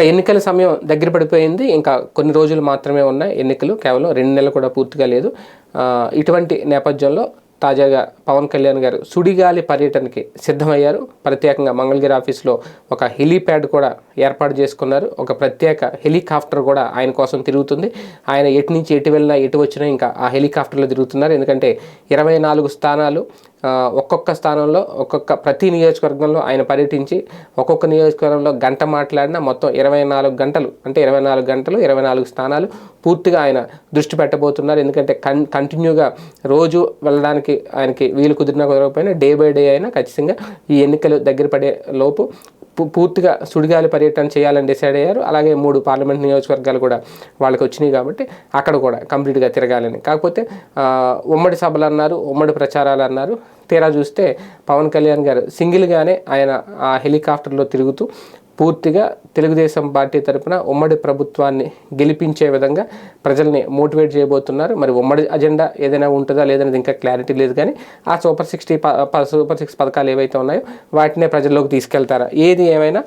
ఇంకా ఎన్నికల సమయం దగ్గర పడిపోయింది. ఇంకా కొన్ని రోజులు మాత్రమే ఉన్నాయి ఎన్నికలు. కేవలం రెండు నెలలు కూడా పూర్తిగా లేదు. ఇటువంటి నేపథ్యంలో తాజాగా పవన్ కళ్యాణ్ గారు సుడిగాలి పర్యటనకి సిద్ధమయ్యారు. ప్రత్యేకంగా మంగళగిరి ఆఫీస్లో ఒక హెలీప్యాడ్ కూడా ఏర్పాటు చేసుకున్నారు. ఒక ప్రత్యేక హెలికాప్టర్ కూడా ఆయన కోసం తిరుగుతుంది. ఆయన ఎటు నుంచి ఎటు వెళ్ళినా ఎటు వచ్చినా ఇంకా ఆ హెలికాప్టర్లో తిరుగుతున్నారు. ఎందుకంటే ఇరవై నాలుగు స్థానాలు ఒక్కొక్క స్థానంలో ఒక్కొక్క ప్రతి నియోజకవర్గంలో ఆయన పర్యటించి ఒక్కొక్క నియోజకవర్గంలో గంట మాట్లాడిన మొత్తం ఇరవై నాలుగు గంటలు అంటే ఇరవై నాలుగు గంటలు ఇరవై నాలుగు స్థానాలు పూర్తిగా ఆయన దృష్టి పెట్టబోతున్నారు. ఎందుకంటే కన్ కంటిన్యూగా రోజు వెళ్ళడానికి ఆయనకి వీలు కుదిరినా కుదరకపోయినా డే బై డే అయినా ఖచ్చితంగా ఈ ఎన్నికలు దగ్గర పడే లోపు పూర్తిగా సుడిగాలి పర్యటన చేయాలని డిసైడ్ అయ్యారు. అలాగే మూడు పార్లమెంట్ నియోజకవర్గాలు కూడా వాళ్ళకి వచ్చినాయి కాబట్టి అక్కడ కూడా కంప్లీట్గా తిరగాలని. కాకపోతే ఉమ్మడి సభలు అన్నారు ఉమ్మడి ప్రచారాలు అన్నారు. తీరా చూస్తే పవన్ కళ్యాణ్ గారు సింగిల్గానే ఆయన ఆ హెలికాప్టర్లో తిరుగుతూ పూర్తిగా తెలుగుదేశం పార్టీ తరపున ఉమ్మడి ప్రభుత్వాన్ని గెలిపించే విధంగా ప్రజల్ని మోటివేట్ చేయబోతున్నారు. మరి ఉమ్మడి అజెండా ఏదైనా ఉంటుందా లేదనేది ఇంకా క్లారిటీ లేదు కానీ ఆ సూపర్ సిక్స్టీ సూపర్ సిక్స్ పథకాలు ఏవైతే ఉన్నాయో వాటినే ప్రజల్లోకి తీసుకెళ్తారా? ఏది ఏమైనా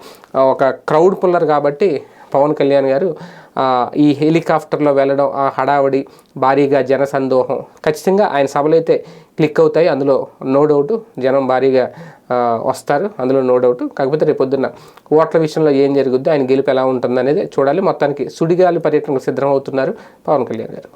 ఒక క్రౌడ్ పుల్లర్ కాబట్టి పవన్ కళ్యాణ్ గారు ఈ హెలికాప్టర్లో వెళ్ళడం ఆ హడావడి భారీగా జనసందోహం ఖచ్చితంగా ఆయన సభలు అయితే క్లిక్ అవుతాయి. అందులో నో డౌట్ జనం భారీగా వస్తారు. అందులో నో డౌట్ కాకపోతే రేపొద్దున్న ఓట్ల విషయంలో ఏం జరుగుద్దో ఆయన గెలుపు ఎలా ఉంటుంది అనేది చూడాలి. మొత్తానికి సుడిగాలి పర్యటనకు సిద్ధం అవుతున్నారు పవన్ కళ్యాణ్ గారు.